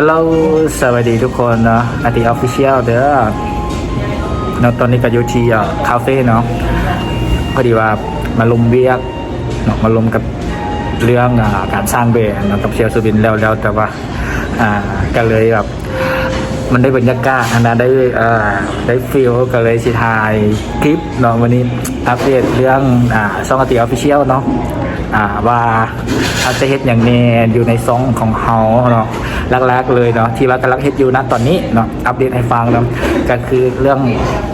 ฮัลโหลสวัสดีทุกคนเนาะอาทิออฟฟิเชียลเด้อเนาะตอนนี้ก็อยู่ที่อะคาเฟ่เนาะพอดีว่ามาลมเวียกเนาะมาลมกับเรื่องอการสร้างแบรนด์กับเชียวสุบินแล้วแล้วแต่ว่าอ่าก็เลยแบบมันได้บรรยากาศนะได้อ่าได้ฟีลก็เลยสิถ่ายคลิปเนาะวันนี้อัปเดตเรื่องอ่าช่องอาทิออฟฟิเชียลเนาะ อ่าว่าอาจะเฮ็ดอย่างแน่อยู่ในซองของเฮาเนาะแรกๆเลยเนาะที่ว่ากำลังเฮ็ดอยู่ณตอนนี้เนาะอัปเดตให้ฟังเนาะก็คือเรื่อง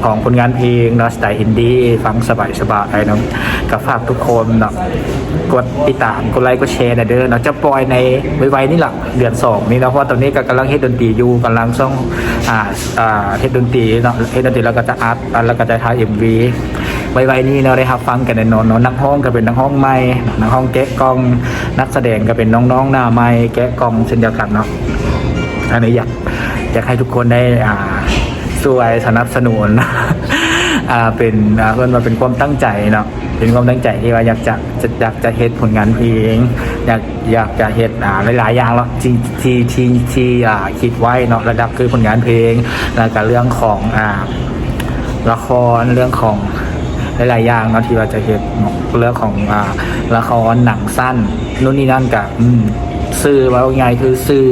ของผลงานเพลงเนาะสไตล์อินดี้ฟังสบายๆเนาะก็ฝากทุกคนเนาะกดติดตามกดไลค์กดแชร์นะเด้อเนาะจะปล่อยในไวๆนี่แหละเดือนสองนี่เนาะเพราะตอนนี้ก็กำลังเฮ็ดดนตรีอยู่กำลังซ่องอ่าอ่าเฮ็ดดนตรีเนาะเฮ็ดดนตรีแล้วก็จะอัดแล้วก็จะถ่าย MV ไวๆนี้เราะได้รับฟังกันแน่นอนเนาะนักห้องก็เป็นนักห้องใหม่นห้องแกะกล้องนักแสดงก็เป็นน้องๆหน้าใหม่แกะกล้องเช่นเดียวกันเนาะอันนี้อยากอยากให้ทุกคนได้อ่าช่วยสนับสนุนอ่าเป็นอ่าเพื่อนมาเป็นความตั้งใจเนาะเป็นความตั้งใจที่ว่าอยากจะจะอยากจะเฮ็ดผลงานเพลงอยากอยากจะเฮ็ดอ่าหลายๆอย่างแล้วที่ที่ที่ที่อ่าคิดไว้เนาะระดับคือผลงานเพลงแล้วก็เรื่องของอ่าละครเรื่องของ หลายๆอย่างเนาะที่เราจะเห็นเรื่องของอ่าละครหนังสั้นนู่นนี่นั่นกับอืมสื่อว่าไงคือสื่อ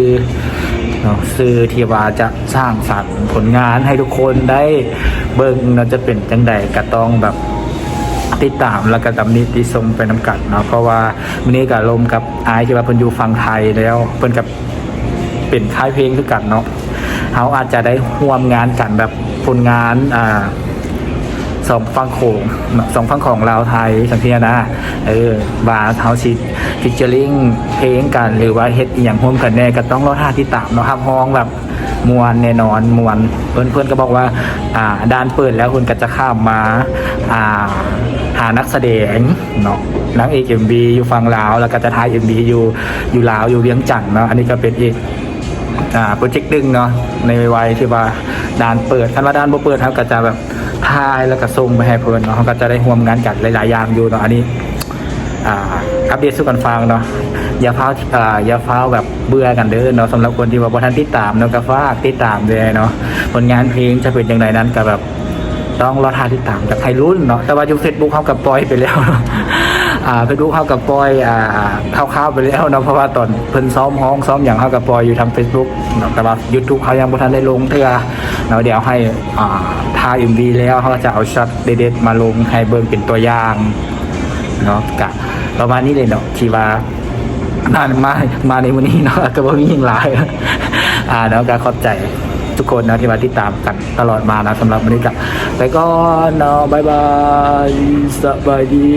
เนาะสื่อที่ว่าจะสร้างสรรค์ผลงานให้ทุกคนได้เบิ่งเนาะจะเป็นจังใดก็ต้องแบบติดตามแล้วก็ตำนิติชมไปน้ำกัดเนาะเพราะว่ามื้อนี้ก็ลมกับไอที่ว่าเพิ่นอยู่ฝั่งไทยแล้วเพิ่นกับเป็นค่ายเพลงคือกันเนาะเขาอาจจะได้ร่วมงานกันแบบผลงานอ่า สองฟังโขงสองฟังของลาวไทยสังเทียนะเออบาร์เฮาชิฟิชเจอริงเพลงกัน หรือว่าเฮ็ดอย่างร่วมกันแน่ก็ต้องรอท่าที่ตามเนาะครับห้องแบบมวนแน่นอนมวนเพื่อนเพื่อนก็บอกว่าอ่าด้านเปิดแล้วคุณก็จะข้ามมาอ่าหานักแสดงเนาะนักเอกเอ็มบีอยู่ฝั่งลาวแล้วก็จะถ่ายเอ็มบีอยู่อยู่ลาวอยู่เวียงจันทน์เนาะอันนี้ก็เป็นอีกอ่าโปรเจกต์หนึ่งเนาะในวัยที่ว่าด่านเปิดคันว่าด่านบ่เปิดเขาก็จะแบบ ถ่ายแล้วก็ส่งไปให้เพิ่นเนาะเขาก็จะได้ร่วมงานกันหลายๆอย่างอยู่เนาะอันนี้อ่าอัปเดตสู่กันฟังเนาะอย่าเฝ้าอ่าอย่าเฝ้าแบบเบื่อกันเด้อเนาะสำหรับคนที่ว่าบ่ทันติดตามเนาะก็ฝากติดตามด้วยเนาะผลงานเพลงจะเป็นอย่างไรนั้นก็แบบต้องรอทาติดตามจากใครรุ่นเนาะแต่ว่าอยู่เฟซบุ๊กเขากับปล่อยไปแล้ว อ่าเฟซบุ๊กเข้ากับปอยอ่าคร่าวๆไปแล้วเนาะเพราะว่าตอนเพิ่นซ้อมห้องซ้อมอย่างเข้ากับปอยอยู่ทางเฟซบุ๊กเนาะแต่ว่ายูทูบเขายังบ่ทันได้ลงเทื่อเนาะเดี๋ยวให้อ่าถ่าย MV แล้วเขาจะเอาช็อตเด็ดๆมาลงให้เบิ่งเป็นตัวอย่างเนาะกะประมาณนี้เลยเนาะที่ว่ามามามาในวันนี้เนาะก็บ่มีอย่งหลายอ่าเนาะก็ขอบใจทุกคนนะที่มาติดตามกันตลอดมานะสำหรับวันนี้ก็ไปก่อนเนาะบายบายสบายดี